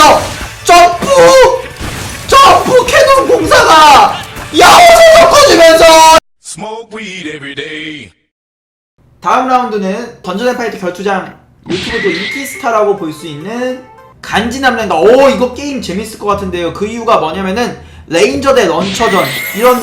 꺾어주면서 점프! 점프 캐논 공사가 every day. 다음 라운드는 던전앤 파이트 결투장. 유튜브도 인기 스타라고 볼 수 있는 간지남랭가 오 이거 게임 재밌을 것 같은데요. 그 이유가 뭐냐면은 레인저 대 런처전. 이런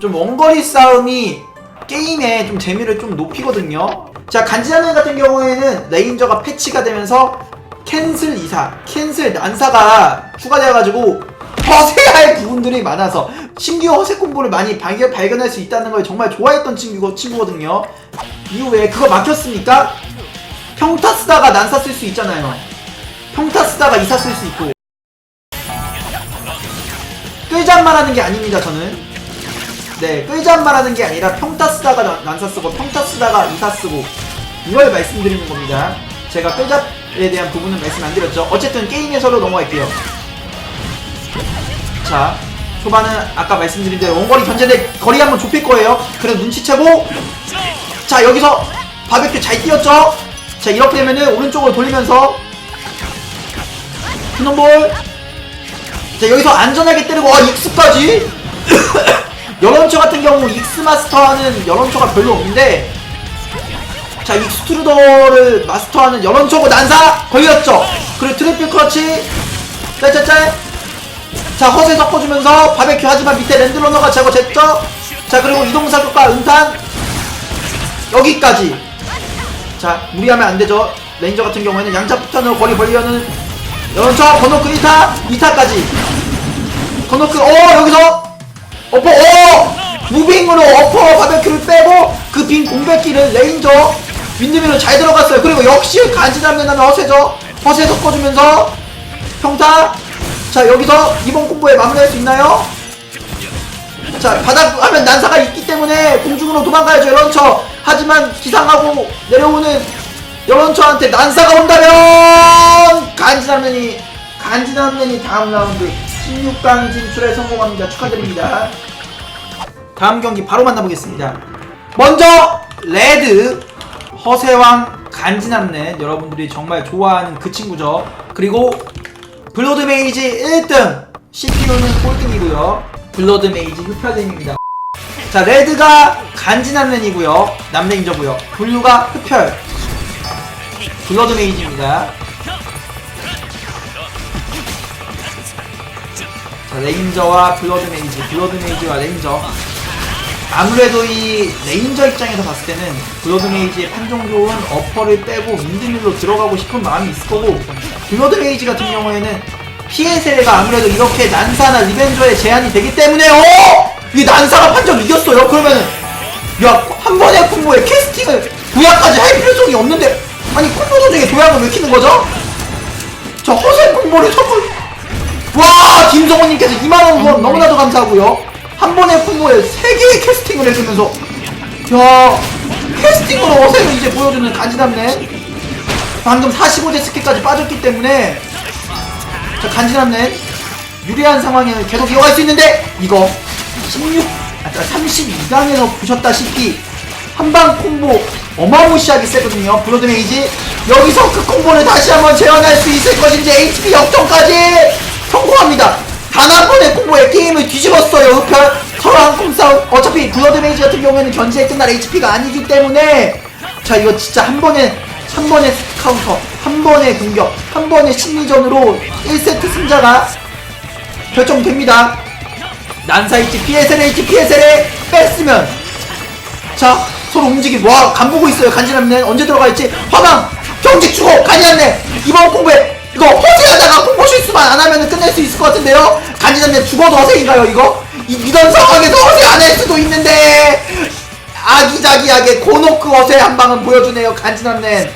좀 원거리 싸움이 게임의 좀 재미를 좀 높이거든요. 자 간지남랭 같은 경우에는 레인저가 패치가 되면서 캔슬 이사 캔슬 난사가 추가되어가지고 허세할 부분들이 많아서 신규 허세 콤보를 많이 발견, 발견할 수 있다는 걸 정말 좋아했던 친구, 친구거든요 이후에 그거 막혔습니까? 평타 쓰다가 난사 쓸 수 있잖아요. 평타 쓰다가 이사 쓸 수 있고. 끌잔말 하는 게 아닙니다, 저는. 네, 끌잔말 하는 게 아니라 평타 쓰다가 난- 난사 쓰고, 평타 쓰다가 이사 쓰고, 이걸 말씀드리는 겁니다. 제가 끌잡 에 대한 부분은 말씀 안 드렸죠. 어쨌든 게임에서로 넘어갈게요. 자, 초반은 아까 말씀드린 대로 원거리 견제대 거리 한번 좁힐 거예요. 그래 눈치채고, 자 여기서 바베큐 잘 뛰었죠? 자 이렇게 되면은 오른쪽으로 돌리면서 피논볼 자 여기서 안전하게 때리고 아 익스까지 여론초 같은 경우 익스 마스터하는 여론초가 별로 없는데 자 익스트루더를 마스터하는 여론초고 난사 걸렸죠? 그리고 트리플 크러치. 짤짤짤. 자 허세 섞어주면서 바베큐 하지만 밑에 랜드러너가 제거됐죠? 자 그리고 이동사격과 은탄. 여기까지. 자 무리하면 안되죠? 레인저 같은 경우에는 양자 폭탄으로 거리 벌리려는 연차 건너크 1타 2타까지. 건너크 어 여기서. 어퍼 어 무빙으로 어퍼 바베큐를 빼고 그 빈 공백기를 레인저 윈드밀로 잘 들어갔어요. 그리고 역시 간지남는 하면 허세죠. 허세 섞어주면서 평타. 자 여기서 이번 콤보에 마무리할 수 있나요? 자 바닥 하면 난사가 있기 때문에 공중으로 도망가야죠 런처. 하지만 기상하고 내려오는 여런처한테 난사가 온다면 간지남면이 간지남면이 다음 라운드 16강 진출에 성공합니다. 축하드립니다. 다음 경기 바로 만나보겠습니다. 먼저 레드 허세왕 간지남nen 여러분들이 정말 좋아하는 그 친구죠. 그리고 블러드 메이지 1등 CPU는 꼴등이고요. 블러드 메이지 흡혈dem입니다. 자 레드가 간지남렌이고요. 남레인저고요. 블루가 흡혈 블러드 메이지입니다. 자 레인저와 블러드 메이지 블러드 메이지와 레인저 아무래도 이 레인저 입장에서 봤을 때는 블러드 메이지의 판정 좋은 어퍼를 빼고 윈드밀로 들어가고 싶은 마음이 있을 거고 블러드 메이지 같은 경우에는 피해 세례가 아무래도 이렇게 난사나 리벤저에 제한이 되기 때문에 어! 이 난사가 판정 이겼어요 그러면은 야한 번의 콤보에 캐스팅을 도약까지 할 필요성이 없는데 아니 콤보 도중에 도약을 왜 키는 거죠? 저 허세 콤보를 선물 와 김성호님께서 2만원 후원 너무나도 감사하고요 한 번의 콤보에 3개의 캐스팅을 해주면서 야 캐스팅으로 어색을 이제 보여주는 간지남네. 방금 45제 스킬까지 빠졌기 때문에 자 간지남네. 유리한 상황에 계속 이어갈 수 있는데 이거 16, 아 32강에서 보셨다시피 한방 콤보 어마무시하게 세거든요. 블러드 메이지. 여기서 그 콤보를 다시 한번 재현할 수 있을 것인지 HP 역전까지 성공합니다 단 한 번의 콤보에 게임을 뒤집었어요 흡혈. 서로 한콤 싸움. 어차피 블러드 메이지 같은 경우에는 견제에 끝날 HP가 아니기 때문에. 자 이거 진짜 한 번에 한 번의 카운터 한 번의 공격 한 번의 심리전으로 1세트 승자가 결정됩니다. 난사 있지 PSL 있지 PSL 뺐으면. 자 서로 움직임. 와 간보고 있어요 간지남네. 언제 들어갈지. 화강 경직 주고 간지남네. 이번 공부에 이거 허세하다가 공보 실수만 안 하면 끝낼 수 있을 것 같은데요? 간지남네 죽어도 허세인가요 이거? 이 이런 상황에서 허세 안 할 수도 있는데! 아기자기하게 고노크 허세 한 방은 보여주네요 간지남네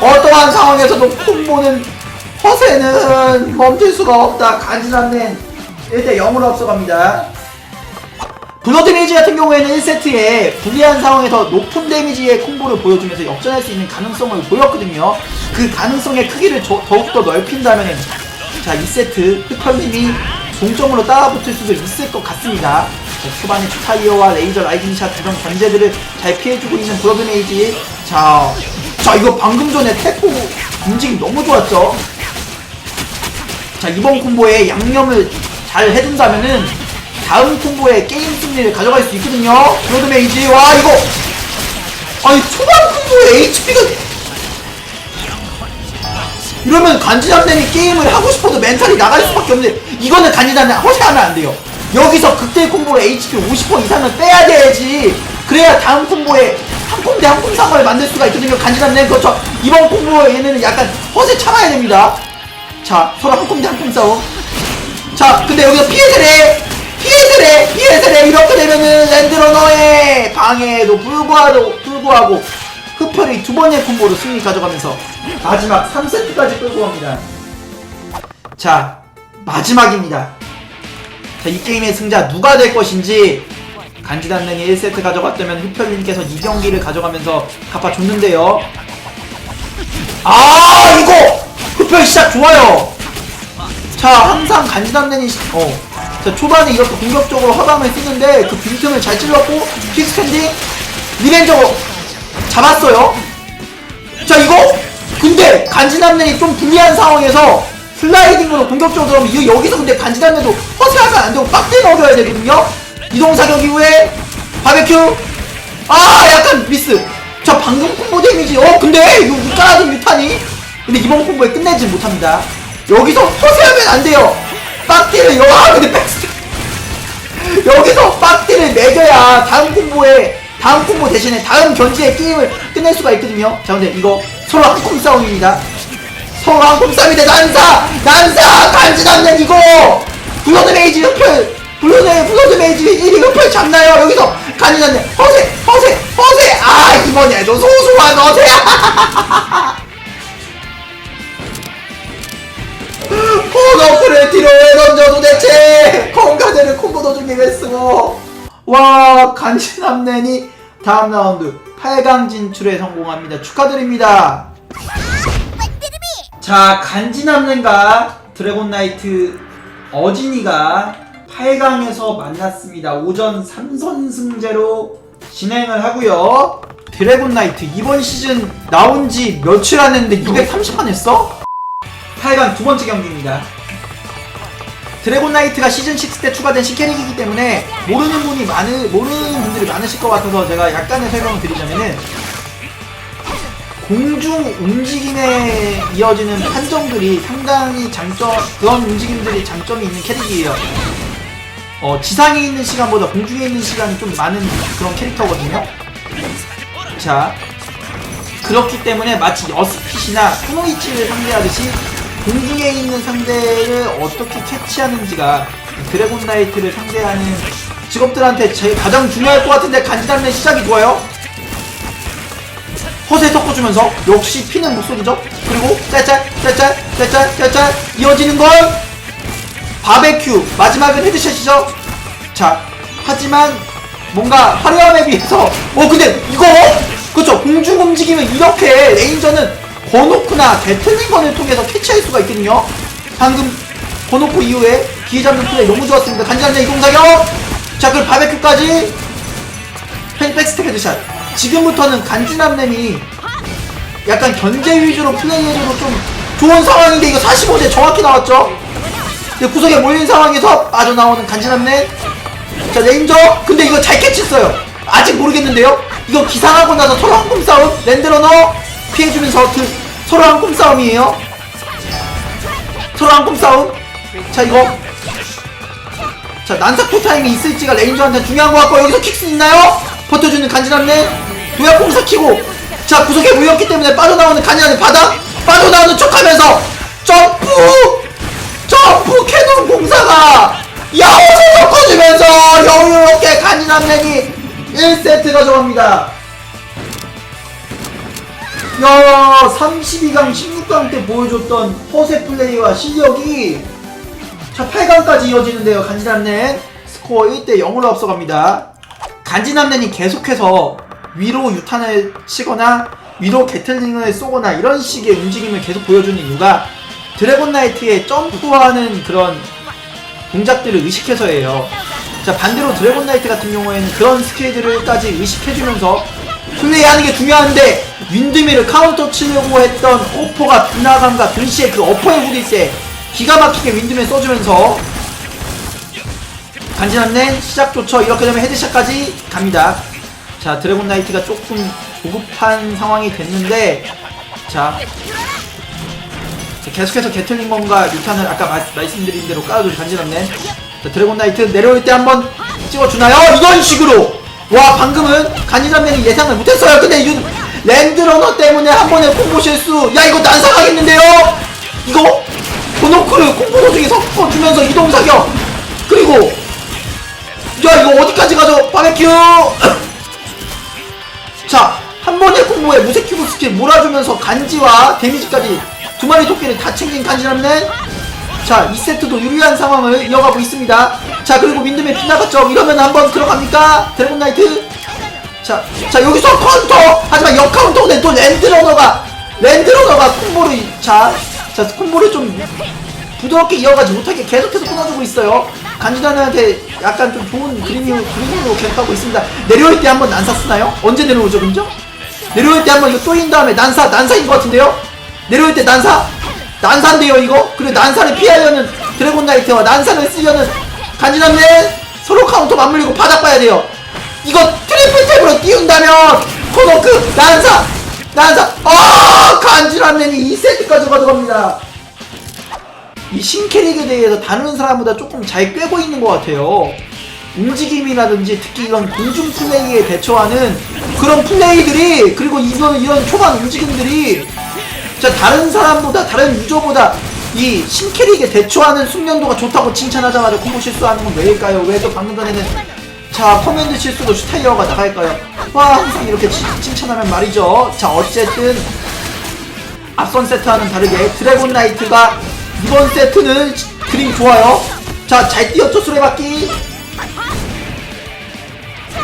어떠한 상황에서도 콤보는 허세는 멈출 수가 없다 간지남네 1대 0으로 앞서갑니다 블러드 메이지 같은 경우에는 1세트에 불리한 상황에서 높은 데미지의 콤보를 보여주면서 역전할 수 있는 가능성을 보였거든요. 그 가능성의 크기를 저- 더욱더 넓힌다면 자 2세트 흑혈님이 동점으로 따라붙을 수도 있을 것 같습니다. 자, 초반에 추타이어와 레이저 라이징샷 이런 견제들을 잘 피해주고 있는 블러드 메이지 자, 자 이거 방금 전에 태포 움직임 너무 좋았죠? 자 이번 콤보에 양념을 잘 해준다면은 다음 콤보에 게임 승리를 가져갈 수 있거든요. 블러드 메 이지 와 이거. 아니 초반 콤보에 HP가 이러면 간지남nen이 게임을 하고 싶어도 멘탈이 나갈 수밖에 없는데 이거는 간지남nen 허세하면 안 돼요. 여기서 극대 콤보로 HP 50% 이상은 빼야 돼야지. 그래야 다음 콤보에 한 콤대 한 콤상을 만들 수가 있거든요 간지남nen 그렇죠? 이번 콤보에는 약간 허세 참아야 됩니다. 자 서로 한 콤대 한 콤 싸움. 자 근데 여기서 피해를 해 피해를 해 이렇게 되면은 랜드러너의 방해에도 불구하고 불구하고 흡혈이 두 번의 콤보로 승리 가져가면서 마지막 3세트까지 끌고 갑니다. 자 마지막입니다. 자 이 게임의 승자 누가 될 것인지 간지단nen이 1세트 가져갔다면 흡혈님께서 2경기를 가져가면서 갚아줬는데요. 아 이거 흡혈 시작 좋아요. 자 항상 간지남nen이 어. 자 초반에 이렇게 공격적으로 화방을 쓰는데 그 빈틈을 잘 찔렀고 킥스탠딩 리벤저로 잡았어요. 자 이거? 근데 간지남nen이 좀 불리한 상황에서 슬라이딩으로 공격적으로 들어오면 이거 여기서 근데 간지남nen도 허세하면 안 되고 빡대 먹여야 되거든요. 이동 사격 이후에 바베큐. 아 약간 미스. 자 방금 콤보 데미지. 어 근데 이거 웃가라진 유탄이. 근데 이번 콤보에 끝내지 못합니다. 여기서 허세하면 안 돼요 여 아, 근데 백스 여기서 빡디를 매겨야 다음 콤보에 다음 콤보 대신에 다음 견지의 게임을 끝낼 수가 있거든요. 자 근데 이거 서로 한콤 싸움입니다. 서로 한콤 싸움인데 난사! 난사! 간지 남는 이거! 블러드 메이지 흡혈! 블러드 블러드 메이지 1위 흡혈 잡나요? 여기서 간지 남는 허세! 허세! 허세! 아 이번에도 소소한 허세 야 포너프를 뒤로 왜 던져 도대체 건가제를 콤보 도중에 왜 쓰고? 와 간지남nen이 다음 라운드 8강 진출에 성공합니다. 축하드립니다. 자 간지남nen과 드래곤나이트 어진이가 8강에서 만났습니다. 오전 3선승제로 진행을 하고요. 드래곤나이트 이번 시즌 나온 지 며칠 안 했는데 230판 했어? 8강 두 번째 경기입니다. 드래곤 나이트가 시즌 6 때 추가된 신캐릭이기 때문에 모르는 분이 많으 모르는 분들이 많으실 것 같아서 제가 약간의 설명을 드리자면은 공중 움직임에 이어지는 판정들이 상당히 장점 그런 움직임들이 장점이 있는 캐릭이에요. 어 지상에 있는 시간보다 공중에 있는 시간이 좀 많은 그런 캐릭터거든요. 자 그렇기 때문에 마치 여스핏이나 쿠노이치를 상대하듯이 공중에 있는 상대를 어떻게 캐치하는지가 드래곤 나이트를 상대하는 직업들한테 제일 가장 중요할 것 같은데 간지담는 시작이 좋아요. 허세 섞어주면서 역시 피는 목소리죠. 그리고 짤짤 짤짤 짤짤 짤짤 이어지는 건 바베큐 마지막은 헤드샷이죠. 자 하지만 뭔가 화려함에 비해서 어 근데 이거 그렇죠 공중 움직이면 이렇게 레인저는 버노크나 배틀링건을 통해서 캐치할 수가 있거든요. 방금 버노크 이후에 기회 잡는 플레이 너무 좋았습니다. 간지간지 이동사격! 자 그리고 바베큐까지! 펜 백스텝 헤드샷. 지금부터는 간지남nem이 약간 견제 위주로 플레이해줘도 좀 좋은 상황인데 이거 45대 정확히 나왔죠? 근데 구석에 몰린 상황에서 빠져나오는 간지남nem 자 레인저! 근데 이거 잘 캐치했어요. 아직 모르겠는데요? 이거 기상하고 나서 한꿈 싸움? 랜드러너! 피해주면서 그 서로 한 꿈 싸움이에요? 서로 한 꿈 싸움? 자 이거. 자 난사토 타임이 있을지가 레인저한테 중요한 것 같고 여기서 킥스 있나요? 버텨주는 간지남네? 도약 공사 키고. 자 구석에 모였기 때문에 빠져나오는 간지남네 바닥? 빠져나오는 척하면서 점프! 점프 캐논 공사가 야호를 섞어주면서 여유롭게 간지남nen이 1세트 가져갑니다 야 32강 16강 때 보여줬던 허세 플레이와 실력이 자 8강까지 이어지는데요 간지남nen 스코어 1대 0으로 앞서갑니다 간지남nen이 계속해서 위로 유탄을 치거나 위로 게틀링을 쏘거나 이런 식의 움직임을 계속 보여주는 이유가 드래곤 나이트의 점프하는 그런 동작들을 의식해서예요. 자 반대로 드래곤 나이트 같은 경우에는 그런 스킬들을까지 의식해주면서 플레이하는 게 중요한데 윈드밀을 카운터 치려고 했던 오퍼가 빗나감과 동시에 그 어퍼에 후릴 때 기가 막히게 윈드맨 써주면서 간지남는 시작 좋죠. 이렇게 되면 헤드샷까지 갑니다. 자, 드래곤 나이트가 조금 조급한 상황이 됐는데, 자, 자, 계속해서 게틀링건과 유탄을 아까 마- 말씀드린 대로 깔아주는 간지남네. 자, 드래곤 나이트 내려올 때 한번 찍어주나요? 이런 식으로! 와, 방금은 간지남네는 예상을 못했어요. 근데 윤, 랜드러너 때문에 한 번에 콤보 실수. 야, 이거 난사가겠는데요? 이거? 보노크를 콤보 도중에 섞어주면서 이동 사격! 그리고 야 이거 어디까지 가죠? 바베큐! 자, 한 번의 콤보에 무쇠큐브 스킬 몰아주면서 간지와 데미지까지 두 마리 토끼를 다 챙긴 간지남는 자, 2세트도 유리한 상황을 이어가고 있습니다. 자, 그리고 윈드맨 빗나갔죠? 이러면 한번 들어갑니까? 드래곤 나이트? 자, 자, 여기서 카운터! 하지만 역 카운터는 또 랜드러너가, 랜드러너가 콤보를, 자, 자, 콤보를 좀 부드럽게 이어가지 못하게 계속해서 끊어주고 있어요. 간지단한테 약간 좀 좋은 그림으로, 그림으로 계속하고 있습니다. 내려올 때 한번 난사 쓰나요? 언제 내려오죠, 그죠? 내려올 때 한번 이거 쪼인 다음에 난사, 난사인 것 같은데요? 내려올 때 난사? 난사인데요, 이거? 그리고 난사를 피하려는 드래곤 나이트와 난사를 쓰려는 간지단맨 서로 카운터 맞물리고 바닥 봐야 돼요. 이거 트리플 탭으로 띄운다면 코너크 난사! 난사! 아 간지란맨이 2세트까지 가져갑니다. 이 신캐릭에 대해서 다른 사람보다 조금 잘 꿰고 있는 것 같아요. 움직임이라든지 특히 이런 공중 플레이에 대처하는 그런 플레이들이 그리고 이런 이런 초반 움직임들이 진짜 다른 사람보다 다른 유저보다 이 신캐릭에 대처하는 숙련도가 좋다고 칭찬하자마자 콤보 실수하는 건 왜일까요? 왜 또 방금 전에는 자 커맨드 실수도 슈타이어가 나갈까요? 와 항상 이렇게 치- 칭찬하면 말이죠. 자 어쨌든 앞선 세트와는 다르게 드래곤 나이트가 이번 세트는 그림 좋아요. 자, 잘 뛰었죠, 수레바퀴.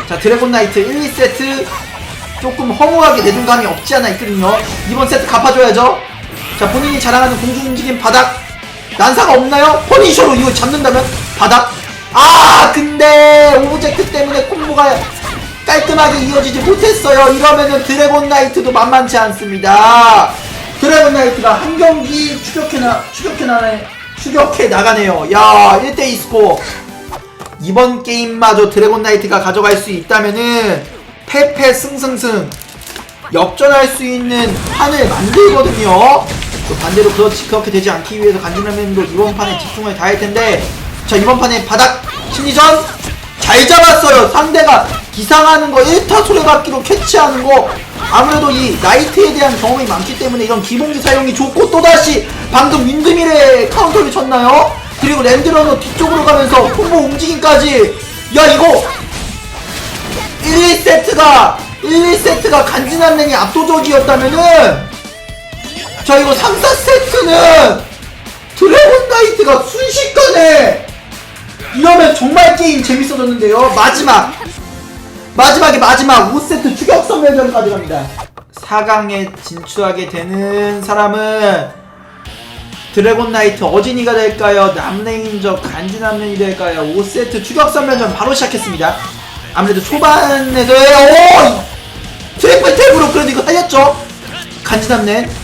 자, 드래곤 나이트 1, 2세트 조금 허무하게 내준 감이 없지 않아 있거든요. 이번 세트 갚아줘야죠. 자, 본인이 자랑하는 공중 움직임 바닥. 난사가 없나요? 퍼니셔로 이거 잡는다면 바닥. 아, 근데 오브젝트 때문에 콤보가 깔끔하게 이어지지 못했어요. 이러면은 드래곤 나이트도 만만치 않습니다. 드래곤 나이트가 한 경기 추격해 나 추격해 나네 추격해 나가네요. 야, 1대2 스코어. 이번 게임마저 드래곤 나이트가 가져갈 수 있다면은 패패 승승승 역전할 수 있는 판을 만들거든요. 또 반대로 그렇지 그렇게 되지 않기 위해서 간지라면도 이번 판에 집중을 다할 텐데 자 이번 판에 바닥 심리전 잘 잡았어요. 상대가 기상하는 거 1타 소리받기로 캐치하는 거 아무래도 이 나이트에 대한 경험이 많기 때문에 이런 기본기 사용이 좋고 또다시 방금 윈드밀의 카운터를 쳤나요? 그리고 랜드러너 뒤쪽으로 가면서 콤보 움직임까지 야 이거 1, 2세트가 1, 2세트가 간지난 랭이 압도적이었다면은 자 이거 3, 4세트는 드래곤 나이트가 순식간에 이러면 정말 게임 재밌어졌는데요 마지막 마지막에 마지막 5세트 추격 선멸전까지 갑니다 4강에 진출하게 되는 사람은 드래곤 나이트 어진이가 될까요? 남레인저 간지남레인이 될까요? 5세트 추격 선멸전 바로 시작했습니다 아무래도 초반에서 오! 트리플 탭으로 그래도 이거 살렸죠? 간지남네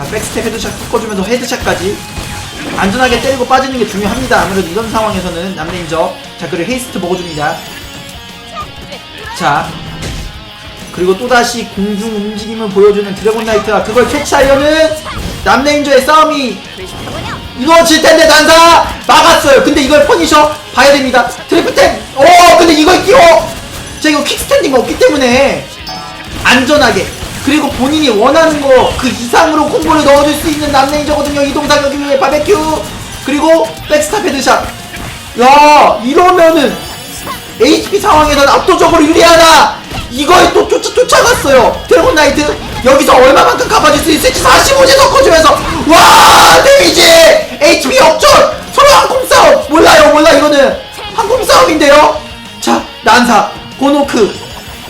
자 백스텝 헤드샷 섞어주면서 헤드샷까지 안전하게 때리고 빠지는 게 중요합니다 아무래도 이런 상황에서는 남레인저 자 그리고 헤이스트 먹어줍니다 자 그리고 또다시 공중 움직임을 보여주는 드래곤 나이트가 그걸 캐치하려는 남레인저의 싸움이 이루어질 텐데 난사 막았어요. 근데 이걸 퍼니셔 봐야 됩니다. 트리플템. 오 근데 이걸 끼워. 자 이거 퀵스탠딩 없기 때문에 안전하게 그리고 본인이 원하는 거 그 이상으로 콤보를 넣어줄 수 있는 남레인저거든요. 이동 사격이 위해 바베큐 그리고 백스탑 헤드샷. 야 이러면은 HP 상황에서는 압도적으로 유리하다. 이걸 또 쫓아 쫓아갔어요. 드래곤 나이트 여기서 얼마만큼 갚아줄 수 있을지 45제 섞어주면서 와 데미지 HP 역전 서로 항공 싸움 몰라요 몰라 이거는 항공 싸움인데요. 자 난사 고노크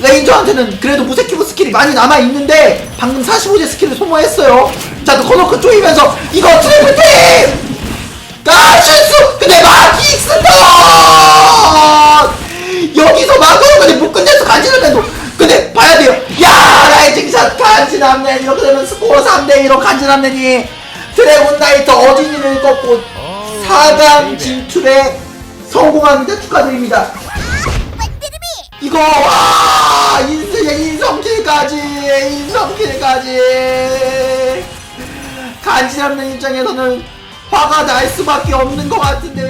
레인저한테는 그래도 무쇠키브 스킬이 많이 남아 있는데 방금 45제 스킬을 소모했어요. 자또 고노크 쪼이면서 이거 트리플 팀 아 실수! 근데 마기 익스턴! 여기서 막으로 근데 못 끝내서 간지남맨도 근데 봐야 돼요 야 라이징샷 간지남맨 이렇게 되면 스코어 3대1로 간지남맨이 드래곤 나이트 어진이를 꺾고 4강 진출에 성공합니다. 축하드립니다. 이거 와 인성킬까지 간지럽는 입장에서는 화가 날 수밖에 없는 것 같은데요.